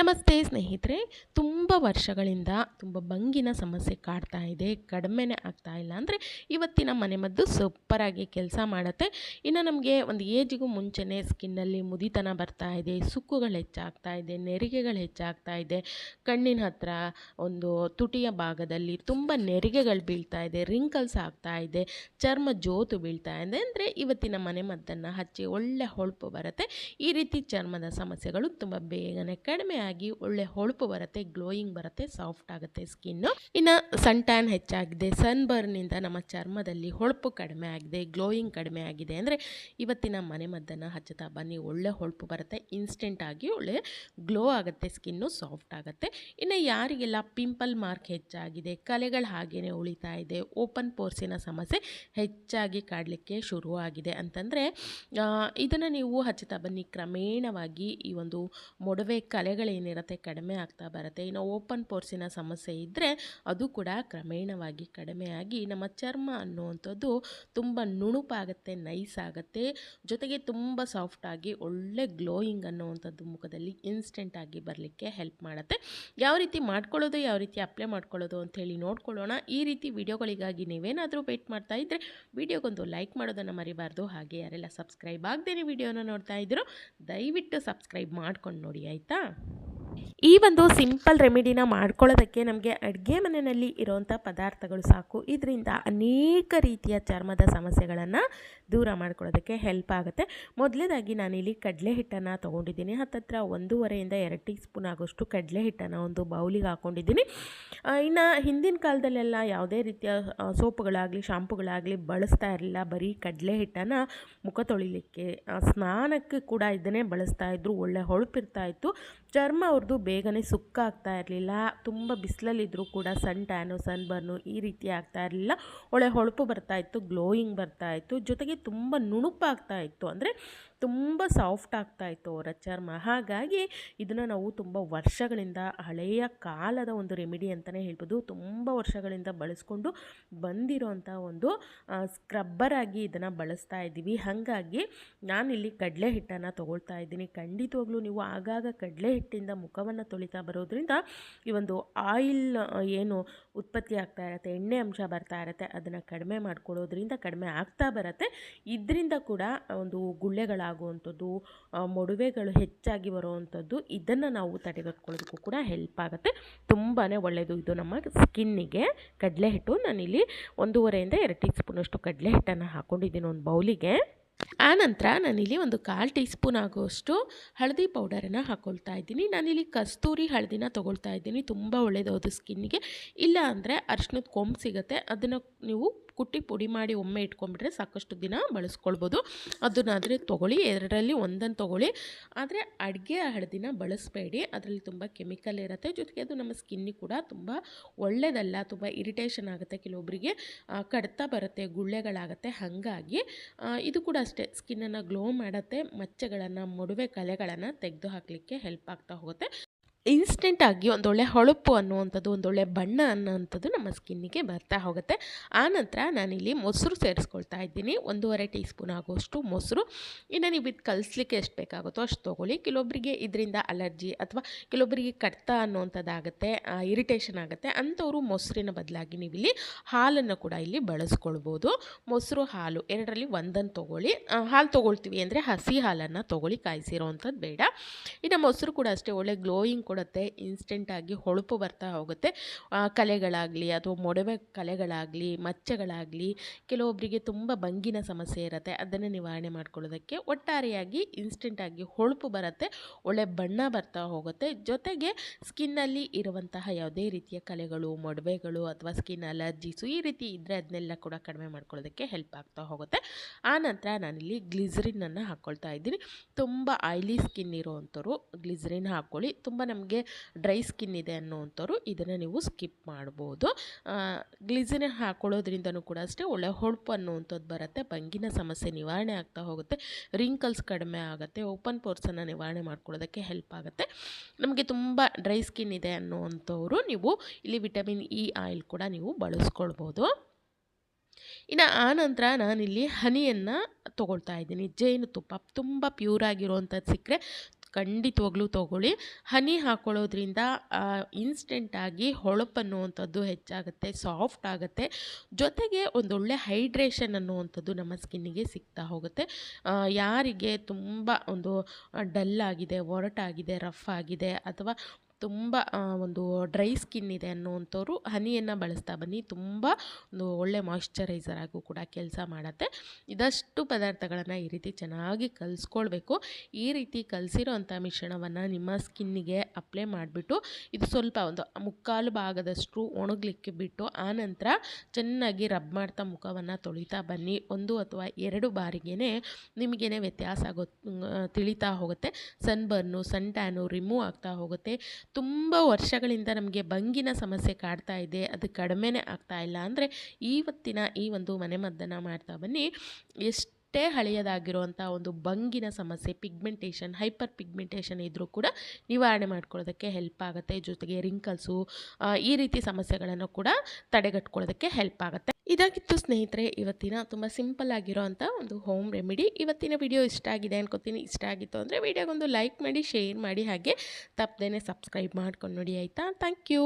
ನಮಸ್ತೆ ಸ್ನೇಹಿತರೆ, ತುಂಬ ವರ್ಷಗಳಿಂದ ತುಂಬ ಬಂಗಿನ ಸಮಸ್ಯೆ ಕಾಡ್ತಾ ಇದೆ, ಕಡಿಮೆನೇ ಆಗ್ತಾ ಇಲ್ಲ. ಅಂದರೆ ಇವತ್ತಿನ ಮನೆಮದ್ದು ಸೂಪರಾಗಿ ಕೆಲಸ ಮಾಡುತ್ತೆ. ಇನ್ನು ನಮಗೆ ಒಂದು ಏಜಿಗೂ ಮುಂಚೆನೇ ಸ್ಕಿನ್ನಲ್ಲಿ ಮುದಿತನ ಬರ್ತಾ ಇದೆ, ಸುಕ್ಕುಗಳು ಹೆಚ್ಚಾಗ್ತಾ ಇದೆ, ನೆರಿಗೆಗಳು ಹೆಚ್ಚಾಗ್ತಾ ಇದೆ. ಕಣ್ಣಿನ ಹತ್ರ ಒಂದು ತುಟಿಯ ಭಾಗದಲ್ಲಿ ತುಂಬ ನೆರಿಗೆಗಳು ಬೀಳ್ತಾ ಇದೆ ರಿಂಕಲ್ಸ್ ಆಗ್ತಾ ಇದೆ, ಚರ್ಮ ಜೋತು ಬೀಳ್ತಾ ಇದೆ. ಅಂದರೆ ಇವತ್ತಿನ ಮನೆಮದ್ದನ್ನು ಹಚ್ಚಿ ಒಳ್ಳೆ ಹೊಳಪು ಬರುತ್ತೆ. ಈ ರೀತಿ ಚರ್ಮದ ಸಮಸ್ಯೆಗಳು ತುಂಬ ಬೇಗನೆ ಕಡಿಮೆ ಆಗಿ ಒಳ್ಳೆ ಹೊಳಪು ಬರುತ್ತೆ ಗ್ಲೋಯಿಂಗ್ ಬರುತ್ತೆ ಸಾಫ್ಟ್ ಆಗುತ್ತೆ ಸ್ಕಿನ್ನು ಇನ್ನು ಸನ್ ಟ್ಯಾನ್ ಹೆಚ್ಚಾಗಿದೆ. ಸನ್ ಬರ್ನಿಂದ ನಮ್ಮ ಚರ್ಮದಲ್ಲಿ ಹೊಳಪು ಕಡಿಮೆ ಆಗಿದೆ ಗ್ಲೋಯಿಂಗ್ ಕಡಿಮೆ ಆಗಿದೆ ಅಂದರೆ ಇವತ್ತಿನ ಮನೆಮದ್ದನ್ನು ಹಚ್ಚುತ್ತಾ ಬನ್ನಿ. ಒಳ್ಳೆ ಹೊಳಪು ಬರುತ್ತೆ ಇನ್ಸ್ಟೆಂಟ್ ಆಗಿ ಒಳ್ಳೆ ಗ್ಲೋ ಆಗುತ್ತೆ ಸ್ಕಿನ್ನು ಸಾಫ್ಟ್ ಆಗುತ್ತೆ. ಇನ್ನು ಯಾರಿಗೆಲ್ಲ ಪಿಂಪಲ್ ಮಾರ್ಕ್ ಹೆಚ್ಚಾಗಿದೆ, ಕಲೆಗಳು ಹಾಗೇನೆ ಉಳಿತಾ ಇದೆ ಓಪನ್ ಪೋರ್ಸಿನ ಸಮಸ್ಯೆ ಹೆಚ್ಚಾಗಿ ಕಾಡಲಿಕ್ಕೆ ಶುರುವಾಗಿದೆ ಅಂತಂದರೆ ಇದನ್ನು ನೀವು ಹಚ್ಚುತ್ತಾ ಬನ್ನಿ. ಕ್ರಮೇಣವಾಗಿ ಈ ಒಂದು ಮೊಡವೆ ಕಲೆಗಳೇನಿರುತ್ತೆ ಕಡಿಮೆ ಆಗ್ತಾ ಬರುತ್ತೆ. ಇನ್ನು ಓಪನ್ ಪೋರ್ಸಿನ ಸಮಸ್ಯೆ ಇದ್ದರೆ ಅದು ಕೂಡ ಕ್ರಮೇಣವಾಗಿ ಕಡಿಮೆಯಾಗಿ ನಮ್ಮ ಚರ್ಮ ಅನ್ನುವಂಥದ್ದು ತುಂಬ ನುಣುಪಾಗುತ್ತೆ, ನೈಸ್ ಆಗುತ್ತೆ. ಜೊತೆಗೆ ತುಂಬ ಸಾಫ್ಟಾಗಿ ಒಳ್ಳೆ ಗ್ಲೋಯಿಂಗ್ ಅನ್ನುವಂಥದ್ದು ಮುಖದಲ್ಲಿ ಇನ್ಸ್ಟೆಂಟಾಗಿ ಬರಲಿಕ್ಕೆ ಹೆಲ್ಪ್ ಮಾಡುತ್ತೆ. ಯಾವ ರೀತಿ ಮಾಡ್ಕೊಳ್ಳೋದು, ಯಾವ ರೀತಿ ಅಪ್ಲೈ ಮಾಡ್ಕೊಳ್ಳೋದು ಅಂಥೇಳಿ ನೋಡ್ಕೊಳ್ಳೋಣ. ಈ ರೀತಿ ವಿಡಿಯೋಗಳಿಗಾಗಿ ನೀವೇನಾದರೂ ವೇಟ್ ಮಾಡ್ತಾ ಇದ್ದರೆ ವಿಡಿಯೋಗೊಂದು ಲೈಕ್ ಮಾಡೋದನ್ನು ಮರಿಬಾರ್ದು. ಹಾಗೆ ಯಾರೆಲ್ಲ ಸಬ್ಸ್ಕ್ರೈಬ್ ಆಗದೇನೆ ವಿಡಿಯೋನ ನೋಡ್ತಾ ಇದ್ರು ದಯವಿಟ್ಟು ಸಬ್ಸ್ಕ್ರೈಬ್ ಮಾಡ್ಕೊಂಡು ನೋಡಿ, ಆಯಿತಾ? ಈ ಒಂದು ಸಿಂಪಲ್ ರೆಮಿಡಿನ ಮಾಡ್ಕೊಳ್ಳೋದಕ್ಕೆ ನಮಗೆ ಅಡುಗೆ ಮನೆಯಲ್ಲಿ ಇರೋವಂಥ ಪದಾರ್ಥಗಳು ಸಾಕು. ಇದರಿಂದ ಅನೇಕ ರೀತಿಯ ಚರ್ಮದ ಸಮಸ್ಯೆಗಳನ್ನು ದೂರ ಮಾಡ್ಕೊಳ್ಳೋದಕ್ಕೆ ಹೆಲ್ಪ್ ಆಗುತ್ತೆ. ಮೊದಲೇದಾಗಿ ನಾನಿಲ್ಲಿ ಕಡಲೆ ಹಿಟ್ಟನ್ನು ತೊಗೊಂಡಿದ್ದೀನಿ. ಹತ್ತತ್ರ ಒಂದೂವರೆಯಿಂದ ಎರಡು ಟೀ ಸ್ಪೂನ್ ಆಗೋಷ್ಟು ಕಡಲೆ ಹಿಟ್ಟನ್ನು ಒಂದು ಬೌಲಿಗೆ ಹಾಕ್ಕೊಂಡಿದ್ದೀನಿ ಇನ್ನು ಹಿಂದಿನ ಕಾಲದಲ್ಲೆಲ್ಲ ಯಾವುದೇ ರೀತಿಯ ಸೋಪುಗಳಾಗಲಿ, ಶಾಂಪುಗಳಾಗಲಿ ಬಳಸ್ತಾ ಇರಲಿಲ್ಲ. ಬರೀ ಕಡಲೆ ಹಿಟ್ಟನ್ನು ಮುಖ ತೊಳಿಲಿಕ್ಕೆ ಸ್ನಾನಕ್ಕೆ ಕೂಡ ಇದನ್ನೇ ಬಳಸ್ತಾ ಇದ್ದರು ಒಳ್ಳೆ ಹೊಳಪಿರ್ತಾ ಇತ್ತು. ಚರ್ಮ ಅವ್ರದ್ದು ಬೇಗನೆ ಸುಕ್ಕಾಗ್ತಾ ಇರಲಿಲ್ಲ. ತುಂಬ ಬಿಸಿಲಲ್ಲಿದ್ದರೂ ಕೂಡ ಸನ್ ಟ್ಯಾನು, ಸನ್ ಬರ್ನು ಈ ರೀತಿ ಆಗ್ತಾ ಇರಲಿಲ್ಲ. ಒಳ್ಳೆ ಹೊಳಪು ಬರ್ತಾ ಇತ್ತು, ಗ್ಲೋಯಿಂಗ್ ಬರ್ತಾ ಇತ್ತು. ಜೊತೆಗೆ ತುಂಬ ನುಣುಪಾಗ್ತಾ ಇತ್ತು. ಅಂದರೆ ತುಂಬ ಸಾಫ್ಟ್ ಆಗ್ತಾ ಇತ್ತು ಅವರ ಚರ್ಮ ಹಾಗಾಗಿ ಇದನ್ನು ನಾವು ತುಂಬ ವರ್ಷಗಳಿಂದ ಹಳೆಯ ಕಾಲದ ಒಂದು ರೆಮಿಡಿ ಅಂತಲೇ ಹೇಳ್ಬೋದು. ತುಂಬ ವರ್ಷಗಳಿಂದ ಬಳಸ್ಕೊಂಡು ಬಂದಿರೋಂಥ ಒಂದು ಸ್ಕ್ರಬ್ಬರ್ ಆಗಿ ಇದನ್ನು ಬಳಸ್ತಾ ಇದ್ದೀವಿ. ಹಾಗಾಗಿ ನಾನಿಲ್ಲಿ ಕಡಲೆ ಹಿಟ್ಟನ್ನು ತೊಗೊಳ್ತಾ ಇದ್ದೀನಿ. ಖಂಡಿತವಾಗ್ಲೂ ನೀವು ಆಗಾಗ ಕಡಲೆ ಹಿಟ್ಟಿಂದ ಮುಖವನ್ನು ತೊಳಿತಾ ಬರೋದ್ರಿಂದ ಈ ಒಂದು ಆಯಿಲ್ ಏನು ಉತ್ಪತ್ತಿ ಆಗ್ತಾ ಇರುತ್ತೆ, ಎಣ್ಣೆ ಅಂಶ ಬರ್ತಾ ಇರುತ್ತೆ, ಅದನ್ನು ಕಡಿಮೆ ಮಾಡ್ಕೊಳ್ಳೋದ್ರಿಂದ ಕಡಿಮೆ ಆಗ್ತಾ ಬರುತ್ತೆ. ಇದರಿಂದ ಕೂಡ ಒಂದು ಗುಳ್ಳೆಗಳಾಗುವಂಥದ್ದು ಮೊಡವೆಗಳು ಹೆಚ್ಚಾಗಿ ಬರುವಂಥದ್ದು, ಇದನ್ನು ನಾವು ತಡೆಗಟ್ಕೊಳ್ಳೋದಕ್ಕೂ ಕೂಡ ಹೆಲ್ಪ್ ಆಗುತ್ತೆ. ತುಂಬಾ ಒಳ್ಳೆಯದು ಇದು ನಮ್ಮ ಸ್ಕಿನ್ನಿಗೆ ಕಡಲೆ ಹಿಟ್ಟು ನಾನಿಲ್ಲಿ ಒಂದೂವರೆಯಿಂದ ಎರಡು ಟೀ ಸ್ಪೂನಷ್ಟು ಕಡಲೆ ಹಿಟ್ಟನ್ನು ಹಾಕ್ಕೊಂಡಿದ್ದೀನಿ ಒಂದು ಬೌಲಿಗೆ. ಆನಂತರ ನಾನಿಲ್ಲಿ ಒಂದು ಕಾಲು ಟೀ ಸ್ಪೂನ್ ಆಗುವಷ್ಟು ಹಳದಿ ಪೌಡರನ್ನು ಹಾಕ್ಕೊಳ್ತಾ ಇದ್ದೀನಿ. ನಾನಿಲ್ಲಿ ಕಸ್ತೂರಿ ಹಳದಿನ ತೊಗೊಳ್ತಾ ಇದ್ದೀನಿ. ತುಂಬ ಒಳ್ಳೆಯದು ಅದು ಸ್ಕಿನ್ನಿಗೆ ಇಲ್ಲ ಅಂದರೆ ಅರ್ಶಿನದ ಕೊಂಬು ಸಿಗುತ್ತೆ. ಅದನ್ನು ನೀವು ಕುಟ್ಟಿ ಪುಡಿ ಮಾಡಿ ಒಮ್ಮೆ ಇಟ್ಕೊಂಡ್ಬಿಟ್ರೆ ಸಾಕಷ್ಟು ದಿನ ಬಳಸ್ಕೊಳ್ಬೋದು. ಅದನ್ನಾದರೆ ತೊಗೊಳ್ಳಿ, ಎರಡರಲ್ಲಿ ಒಂದನ್ನು ತೊಗೊಳ್ಳಿ. ಆದರೆ ಅಡುಗೆ ಹಳದಿನ ಬಳಸಬೇಡಿ. ಅದರಲ್ಲಿ ತುಂಬ ಕೆಮಿಕಲ್ ಇರುತ್ತೆ. ಜೊತೆಗೆ ಅದು ನಮ್ಮ ಸ್ಕಿನ್ನಿಗೆ ಕೂಡ ತುಂಬ ಒಳ್ಳೆಯದಲ್ಲ ತುಂಬ ಇರಿಟೇಷನ್ ಆಗುತ್ತೆ ಕೆಲವೊಬ್ಬರಿಗೆ ಕಡ್ತಾ ಬರುತ್ತೆ, ಗುಳ್ಳೆಗಳಾಗುತ್ತೆ. ಹಾಗಾಗಿ ಇದು ಕೂಡ ಅಷ್ಟೇ. ಸ್ಕಿನ್ನನ್ನು ಗ್ಲೋ ಮಾಡುತ್ತೆ, ಮಚ್ಚೆಗಳನ್ನು, ಮೊಡವೆ ಕಲೆಗಳನ್ನು ತೆಗೆದು ಹಾಕಲಿಕ್ಕೆ ಹೆಲ್ಪ್ ಆಗ್ತಾ ಹೋಗುತ್ತೆ. ಇನ್ಸ್ಟೆಂಟಾಗಿ ಒಂದೊಳ್ಳೆ ಹೊಳಪು ಅನ್ನುವಂಥದ್ದು ಒಂದೊಳ್ಳೆ ಬಣ್ಣ ಅನ್ನೋವಂಥದ್ದು ನಮ್ಮ ಸ್ಕಿನ್ನಿಗೆ ಬರ್ತಾ ಹೋಗುತ್ತೆ. ಆನಂತರ ನಾನಿಲ್ಲಿ ಮೊಸರು ಸೇರಿಸ್ಕೊಳ್ತಾ ಇದ್ದೀನಿ. ಒಂದೂವರೆ ಟೀ ಸ್ಪೂನ್ ಆಗುವಷ್ಟು ಮೊಸರು. ಇನ್ನು ನೀವು ಇದು ಕಲಿಸ್ಲಿಕ್ಕೆ ಎಷ್ಟು ಬೇಕಾಗುತ್ತೋ ಅಷ್ಟು ತೊಗೊಳ್ಳಿ. ಕೆಲವೊಬ್ಬರಿಗೆ ಇದರಿಂದ ಅಲರ್ಜಿ ಅಥವಾ ಕೆಲವೊಬ್ಬರಿಗೆ ಕಡ್ತ ಅನ್ನುವಂಥದ್ದಾಗುತ್ತೆ ಇರಿಟೇಷನ್ ಆಗುತ್ತೆ. ಅಂಥವರು ಮೊಸರಿನ ಬದಲಾಗಿ ನೀವು ಇಲ್ಲಿ ಹಾಲನ್ನು ಕೂಡ ಇಲ್ಲಿ ಬಳಸ್ಕೊಳ್ಬೋದು. ಮೊಸರು, ಹಾಲು ಎರಡರಲ್ಲಿ ಒಂದನ್ನು ತೊಗೊಳ್ಳಿ. ಹಾಲು ತೊಗೊಳ್ತೀವಿ ಅಂದರೆ ಹಸಿ ಹಾಲನ್ನು ತೊಗೊಳ್ಳಿ, ಕಾಯಿಸಿರೋವಂಥದ್ದು ಬೇಡ. ಇನ್ನು ಮೊಸರು ಕೂಡ ಅಷ್ಟೇ ಒಳ್ಳೆ ಗ್ಲೋಯಿಂಗ್ ಕೊಡುತ್ತೆ ಇನ್ಸ್ಟೆಂಟಾಗಿ ಹೊಳಪು ಬರ್ತಾ ಹೋಗುತ್ತೆ. ಕಲೆಗಳಾಗಲಿ ಅಥವಾ ಮೊಡವೆ ಕಲೆಗಳಾಗಲಿ, ಮಚ್ಚೆಗಳಾಗಲಿ ಕೆಲವೊಬ್ಬರಿಗೆ ತುಂಬ ಬಂಗಿನ ಸಮಸ್ಯೆ ಇರುತ್ತೆ. ಅದನ್ನು ನಿವಾರಣೆ ಮಾಡ್ಕೊಳ್ಳೋದಕ್ಕೆ ಒಟ್ಟಾರೆಯಾಗಿ ಇನ್ಸ್ಟೆಂಟಾಗಿ ಹೊಳಪು ಬರುತ್ತೆ, ಒಳ್ಳೆ ಬಣ್ಣ ಬರ್ತಾ ಹೋಗುತ್ತೆ. ಜೊತೆಗೆ ಸ್ಕಿನ್ನಲ್ಲಿ ಇರುವಂತಹ ಯಾವುದೇ ರೀತಿಯ ಕಲೆಗಳು, ಮೊಡವೆಗಳು ಅಥವಾ ಸ್ಕಿನ್ ಅಲರ್ಜೀಸು ಈ ರೀತಿ ಇದ್ದರೆ ಅದನ್ನೆಲ್ಲ ಕೂಡ ಕಡಿಮೆ ಮಾಡ್ಕೊಳ್ಳೋದಕ್ಕೆ ಹೆಲ್ಪ್ ಆಗ್ತಾ ಹೋಗುತ್ತೆ. ಆ ನಂತರ ನಾನಿಲ್ಲಿ ಗ್ಲಿಸರಿನನ್ನು ಹಾಕ್ಕೊಳ್ತಾ ಇದ್ದೀನಿ. ತುಂಬ ಆಯ್ಲಿ ಸ್ಕಿನ್ ಇರೋವಂಥವ್ರು ಗ್ಲಿಸರಿನ್ ಹಾಕ್ಕೊಳ್ಳಿ. ತುಂಬ ನಮಗೆ ಡ್ರೈ ಸ್ಕಿನ್ ಇದೆ ಅನ್ನೋವಂಥವ್ರು ಇದನ್ನು ನೀವು ಸ್ಕಿಪ್ ಮಾಡ್ಬೋದು. ಗ್ಲಿಸಿನ ಹಾಕೊಳ್ಳೋದ್ರಿಂದನೂ ಕೂಡ ಅಷ್ಟೇ ಒಳ್ಳೆ ಹೊಳಪು ಅನ್ನುವಂಥದ್ದು ಬರುತ್ತೆ. ಬಂಗಿನ ಸಮಸ್ಯೆ ನಿವಾರಣೆ ಆಗ್ತಾ ಹೋಗುತ್ತೆ. ರಿಂಕಲ್ಸ್ ಕಡಿಮೆ ಆಗುತ್ತೆ. ಓಪನ್ ಪೋರ್ಸನ್ನು ನಿವಾರಣೆ ಮಾಡ್ಕೊಳ್ಳೋದಕ್ಕೆ ಹೆಲ್ಪ್ ಆಗುತ್ತೆ. ನಮಗೆ ತುಂಬ ಡ್ರೈ ಸ್ಕಿನ್ ಇದೆ ಅನ್ನುವಂಥವ್ರು ನೀವು ಇಲ್ಲಿ ವಿಟಮಿನ್ ಇ ಆಯಿಲ್ ಕೂಡ ನೀವು ಬಳಸ್ಕೊಳ್ಬೋದು. ಇನ್ನು ಆನಂತರ ನಾನಿಲ್ಲಿ ಹನಿಯನ್ನು ತೊಗೊಳ್ತಾ ಇದ್ದೀನಿ. ಜೇನುತುಪ್ಪ ತುಂಬ ಪ್ಯೂರ್ ಆಗಿರೋವಂಥದ್ದು ಸಿಕ್ಕರೆ ಖಂಡಿತವಾಗ್ಲೂ ತೊಗೊಳ್ಳಿ. ಹನಿ ಹಾಕೊಳ್ಳೋದ್ರಿಂದ ಇನ್ಸ್ಟೆಂಟಾಗಿ ಹೊಳಪು ಅನ್ನುವಂಥದ್ದು ಹೆಚ್ಚಾಗುತ್ತೆ ಸಾಫ್ಟ್ ಆಗುತ್ತೆ. ಜೊತೆಗೆ ಒಂದೊಳ್ಳೆ ಹೈಡ್ರೇಷನ್ ಅನ್ನುವಂಥದ್ದು ನಮ್ಮ ಸ್ಕಿನ್ನಿಗೆ ಸಿಗ್ತಾ ಹೋಗುತ್ತೆ. ಯಾರಿಗೆ ತುಂಬ ಒಂದು ಡಲ್ ಆಗಿದೆ, ಒರಟಾಗಿದೆ ರಫ್ ಆಗಿದೆ ಅಥವಾ ತುಂಬ ಒಂದು ಡ್ರೈ ಸ್ಕಿನ್ ಇದೆ ಅನ್ನುವಂಥವ್ರು ಹನಿಯನ್ನು ಬಳಸ್ತಾ ಬನ್ನಿ. ತುಂಬ ಒಂದು ಒಳ್ಳೆ ಮಾಯಿಶ್ಚರೈಸರ್ ಆಗು ಕೂಡ ಕೆಲಸ ಮಾಡುತ್ತೆ. ಇದಷ್ಟು ಪದಾರ್ಥಗಳನ್ನು ಈ ರೀತಿ ಚೆನ್ನಾಗಿ ಕಲಿಸ್ಕೊಳ್ಬೇಕು. ಈ ರೀತಿ ಕಲಸಿರೋ ಅಂಥ ಮಿಶ್ರಣವನ್ನು ನಿಮ್ಮ ಸ್ಕಿನ್ನಿಗೆ ಅಪ್ಲೈ ಮಾಡಿಬಿಟ್ಟು, ಇದು ಸ್ವಲ್ಪ ಒಂದು ಮುಕ್ಕಾಲು ಭಾಗದಷ್ಟು ಒಣಗಲಿಕ್ಕೆ ಬಿಟ್ಟು ಆನಂತರ ಚೆನ್ನಾಗಿ ರಬ್ ಮಾಡ್ತಾ ಮುಖವನ್ನು ತೊಳಿತಾ ಬನ್ನಿ. ಒಂದು ಅಥವಾ ಎರಡು ಬಾರಿಗೇ ನಿಮಗೇನೆ ವ್ಯತ್ಯಾಸ ಆಗೋ ತಿಳಿತಾ ಹೋಗುತ್ತೆ. ಸನ್ಬರ್ನು ಸನ್ ಟ್ಯಾನು ರಿಮೂವ್ ಆಗ್ತಾ ಹೋಗುತ್ತೆ. ತುಂಬ ವರ್ಷಗಳಿಂದ ನಮಗೆ ಬಂಗಿನ ಸಮಸ್ಯೆ ಕಾಡ್ತಾ ಇದೆ, ಅದು ಕಡಿಮೆನೇ ಆಗ್ತಾ ಇಲ್ಲ. ಅಂದರೆ ಇವತ್ತಿನ ಈ ಒಂದು ಮನೆಮದ್ದನ್ನು ಮಾಡ್ತಾ ಬನ್ನಿ. ಎಷ್ಟೇ ಹಳೆಯದಾಗಿರುವಂಥ ಒಂದು ಬಂಗಿನ ಸಮಸ್ಯೆ ಪಿಗ್ಮೆಂಟೇಷನ್ ಹೈಪರ್ ಪಿಗ್ಮೆಂಟೇಷನ್ ಇದ್ದರೂ ಕೂಡ ನಿವಾರಣೆ ಮಾಡ್ಕೊಳ್ಳೋದಕ್ಕೆ ಹೆಲ್ಪ್ ಆಗುತ್ತೆ. ಜೊತೆಗೆ ರಿಂಕಲ್ಸು ಈ ರೀತಿ ಸಮಸ್ಯೆಗಳನ್ನು ಕೂಡ ತಡೆಗಟ್ಕೊಳ್ಳೋದಕ್ಕೆ ಹೆಲ್ಪ್ ಆಗುತ್ತೆ. ಇದಾಗಿತ್ತು ಸ್ನೇಹಿತರೆ, ಇವತ್ತಿನ ತುಂಬ ಸಿಂಪಲ್ ಆಗಿರೋ ಅಂಥ ಒಂದು ಹೋಮ್ ರೆಮಿಡಿ ಇವತ್ತಿನ ವಿಡಿಯೋ ಇಷ್ಟ ಆಗಿದೆ ಅನ್ಕೋತೀನಿ. ಇಷ್ಟ ಆಗಿತ್ತು ಅಂದರೆ ವಿಡಿಯೋಗೊಂದು ಲೈಕ್ ಮಾಡಿ ಶೇರ್ ಮಾಡಿ, ಹಾಗೆ ತಪ್ಪದೇ ಸಬ್ಸ್ಕ್ರೈಬ್ ಮಾಡ್ಕೊಂಡು ನೋಡಿ ಆಯಿತಾ? Thank you